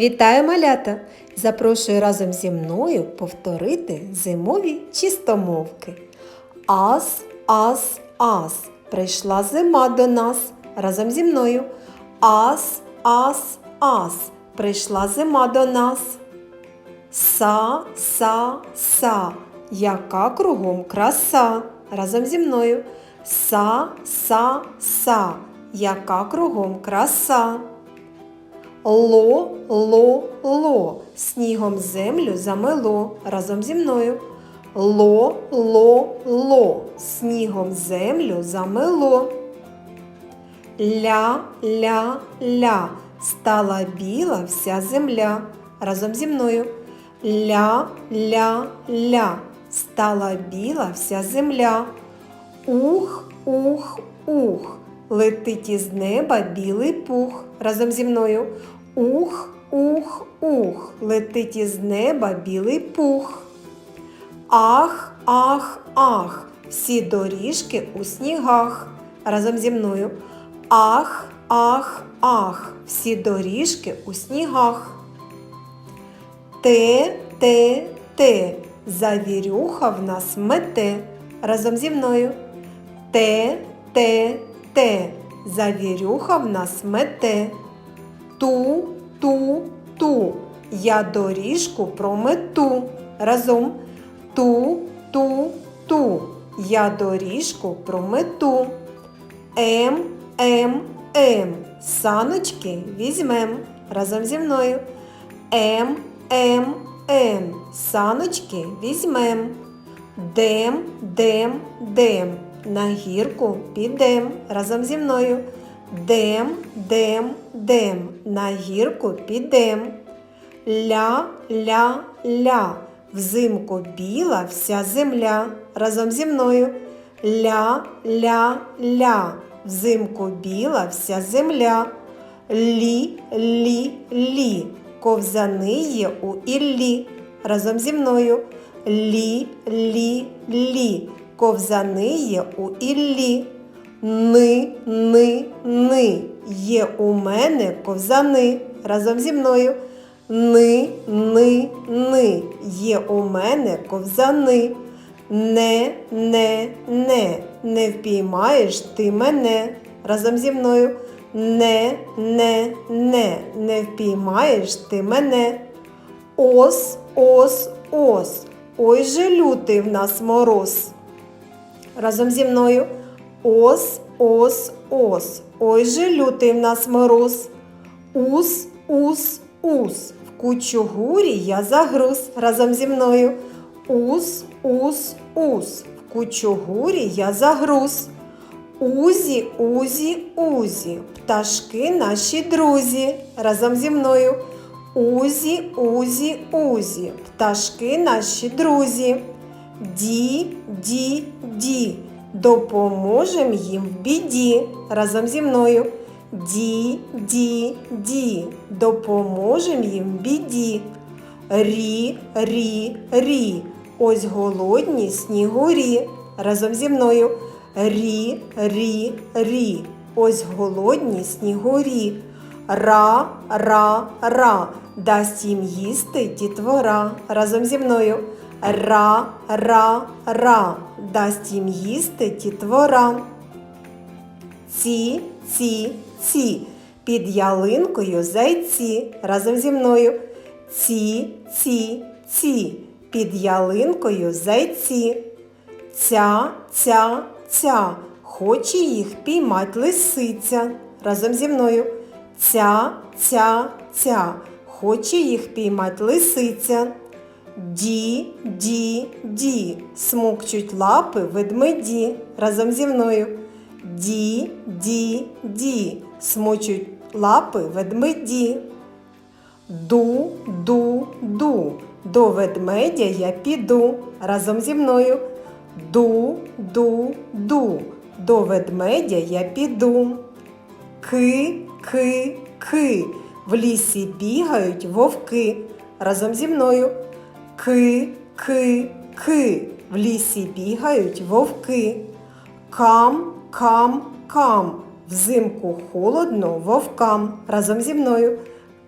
Вітаю малята! Запрошую разом зі мною повторити зимові чистомовки. Ас, ас, ас. Прийшла зима до нас разом зі мною. Ас, ас, ас. Прийшла зима до нас. Са, са, са. Яка кругом краса. Разом зі мною. Са, са, са. Яка кругом краса. Ло, ло, ло, снігом землю замело разом зі мною. Ло, ло, ло, снігом землю замело. Ля, ля, ля, стала біла вся земля разом зі мною. Ля, ля, ля, стала біла вся земля. Ух, ух, ух, летить із неба білий пух разом зі мною. Ух, ух, ух, летить із неба білий пух. Ах, ах, ах, всі доріжки у снігах разом зі мною. Ах, ах, ах, всі доріжки у снігах. Те, те, те, завірюха в нас мете разом зі мною. Те, те, те, завірюха в нас мете. Ту, ту, ту, я доріжку промету разом. Ту, ту, ту, я доріжку промету. Ем, ем, ем, саночки візьмем разом зі мною. Ем, ем, ем, саночки візьмем. Дем, дем, дем, на гірку підем разом зі мною. Дем, дем, дем, на гірку підем. Ля, ля, ля, взимку біла вся земля разом зі мною. Ля, ля, ля, взимку біла вся земля. Лі, лі, лі, ковзани є у Іллі разом зі мною. Лі, лі, лі, ковзани є у Іллі. Ни, ни, ни, є у мене ковзани разом зі мною. Ни, ни, ни, є у мене ковзани. Не, не, не, не впіймаєш ти мене разом зі мною. Не, не, не, не впіймаєш ти мене. Ос, ос, ос, ой же лютий в нас мороз. Разом зі мною. Ос, ос, ос, ой же лютий в нас мороз. Ус, ус, ус, в кучу гурі я загруз разом зі мною. Ус, ус, ус, в кучу гурі я загруз. Узі, узі, узі, пташки наші друзі разом зі мною. Узі, узі, узі, пташки наші друзі. Ді, ді, ді, допоможем їм в біді разом зі мною. Ді, ді, ді, допоможем їм в біді. Рі, рі, рі, ось голодні снігурі разом зі мною. Рі, рі, рі, ось голодні снігурі. Ра, ра, ра, дасть їм їсти дітвора разом зі мною. Ра, ра, ра, дасть їм їсти дітвора. Ці, ці, ці, під ялинкою зайці разом зі мною. Ці, ці, ці, під ялинкою зайці. Ця, ця, ця, хоче їх піймать лисиця разом зі мною. Ця, ця, ця, хоче їх піймать лисиця. Ді, ді, ді, смокчуть лапи ведмеді разом зі мною. Ді, ді, ді, смочуть лапи ведмеді. Ду, ду, ду, до ведмедя я піду разом зі мною. Ду, ду, ду, до ведмедя я піду. Ки, ки, ки, в лісі бігають вовки разом зі мною. Ки, ки, ки, в лісі бігають вовки. Кам, кам, кам, взимку холодно вовкам разом зі мною.